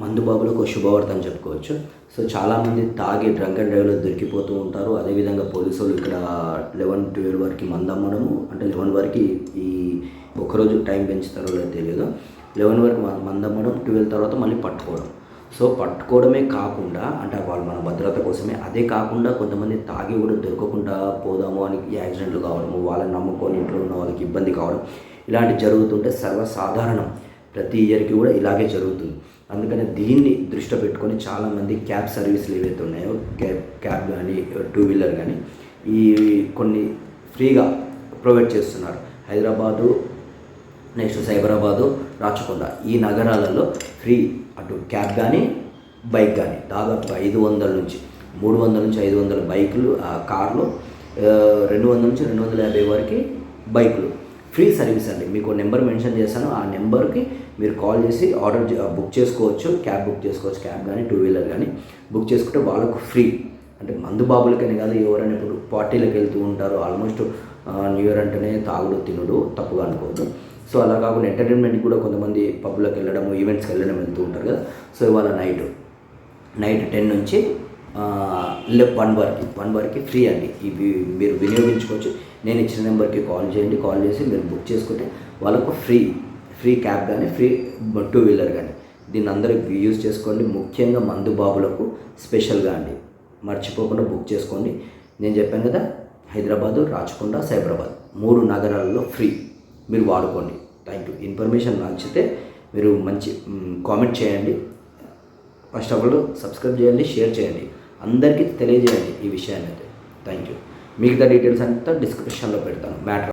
మందుబాబులకు ఒక శుభవార్త అని చెప్పుకోవచ్చు. సో చాలామంది తాగి డ్రంక్ అండ్ డ్రైవ్లో దొరికిపోతూ ఉంటారు. అదేవిధంగా పోలీసులు ఇక్కడ లెవెన్ ట్వెల్వ్ వరకు మందు అమ్మడము అంటే లెవెన్ వరకు ఈ ఒకరోజు టైం పెంచుతారో లేదో తెలియదు. లెవెన్ వరకు మందమ్మడం మందు అమ్మడం ట్వెల్వ్ తర్వాత మళ్ళీ పట్టుకోవడం. సో పట్టుకోవడమే కాకుండా అంటే వాళ్ళు మన భద్రత కోసమే అదే కాకుండా కొంతమంది తాగి కూడా దొరకకుండా పోదాము అని యాక్సిడెంట్లు కావడము వాళ్ళని నమ్ముకొని ఇంట్లో ఉన్న వాళ్ళకి ఇబ్బంది కావడం ఇలాంటి జరుగుతుంటే సర్వసాధారణం. ప్రతి ఇయర్కి కూడా ఇలాగే జరుగుతుంది. అందుకని దీన్ని దృష్టిలో పెట్టుకొని చాలామంది క్యాబ్ సర్వీసులు ఏవైతే ఉన్నాయో క్యాబ్ క్యాబ్ కానీ టూ వీలర్ కానీ ఈ కొన్ని ఫ్రీగా ప్రొవైడ్ చేస్తున్నారు. హైదరాబాదు నెక్స్ట్ సైబరాబాదు రాచకొండ ఈ నగరాలలో ఫ్రీ అటు క్యాబ్ కానీ బైక్ కానీ దాదాపు ఐదు వందల నుంచి మూడు వందల నుంచి ఐదు వందల బైకులు ఆ, కార్లు రెండు వందల నుంచి రెండు వందల యాభై వరకు బైకులు. ఫ్రీ సర్వీస్ అండి. మీకు నెంబర్ మెన్షన్ చేశాను ఆ నెంబర్కి మీరు కాల్ చేసి ఆర్డర్ బుక్ చేసుకోవచ్చు. క్యాబ్ బుక్ చేసుకోవచ్చు. క్యాబ్ కానీ టూ వీలర్ కానీ బుక్ చేసుకుంటే వాళ్ళకు ఫ్రీ. అంటే మందు బాబులకని కాదు ఎవరైనా ఇప్పుడు పార్టీలకు వెళ్తూ ఉంటారు. ఆల్మోస్ట్ న్యూ ఇయర్ అంటేనే తాగుడు తినుడు తప్పుగా అనుకోవద్దు. సో అలా కాకుండా ఎంటర్టైన్మెంట్కి కూడా కొంతమంది పబ్లకు వెళ్ళడం ఈవెంట్స్కి వెళ్ళడం వెళ్తూ ఉంటారు కదా. సో ఇవాళ నైట్ నైట్ టెన్ నుంచి వన్ వరకు వన్ వరకు ఫ్రీ అండి. ఇవి మీరు వినియోగించుకోవచ్చు. నేను ఇచ్చిన నెంబర్కి కాల్ చేయండి కాల్ చేసి మీరు బుక్ చేసుకుంటే వాళ్ళకు ఫ్రీ ఫ్రీ క్యాబ్ కానీ ఫ్రీ టూ వీలర్ కానీ దీన్ని అందరూ యూజ్ చేసుకోండి. ముఖ్యంగా మందు బాబులకు స్పెషల్గా అండి. మర్చిపోకుండా బుక్ చేసుకోండి. నేను చెప్పాను కదా హైదరాబాదు రాచకొండ సైబరాబాద్ మూడు నగరాలలో ఫ్రీ మీరు వాడుకోండి. థ్యాంక్ యూ ఇన్ఫర్మేషన్ నచ్చితే మీరు మంచి కామెంట్ చేయండి. ఫస్ట్ ఆఫ్ ఆల్ సబ్స్క్రైబ్ చేయండి షేర్ చేయండి. అందరికీ తెలియజేయండి ఈ విషయాన్ని అయితే థ్యాంక్ యూ మిగతా డీటెయిల్స్ అంతా డిస్క్రిప్షన్లో పెడతాను. మ్యాటర్